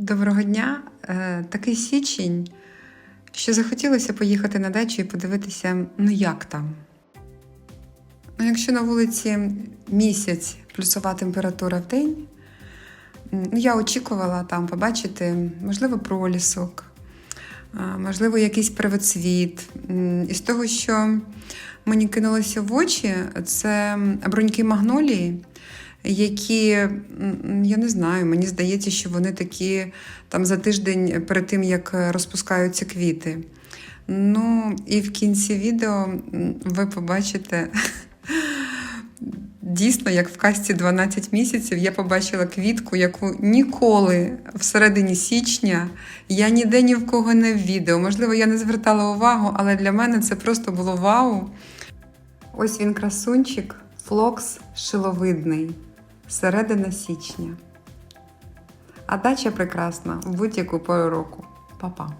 Доброго дня! Е, Такий січень, що захотілося поїхати на дачу і подивитися, ну як там. Ну, якщо на вулиці місяць плюсова температура в день, ну, я очікувала там побачити, можливо, пролісок, можливо, якийсь первоцвіт. М, І з того, що мені кинулося в очі, це бруньки магнолії, які, я не знаю, мені здається, що вони такі там за тиждень перед тим, як розпускаються квіти. Ну, і в кінці відео ви побачите. Дійсно, як в касті 12 місяців, я побачила квітку, яку ніколи всередині січня я ніде ні в кого не відео. Можливо, я не звертала увагу, але для мене це просто було вау. Ось він красунчик, флокс шиловидний, середина січня. А дача прекрасна в будь-яку пору року. Па-па.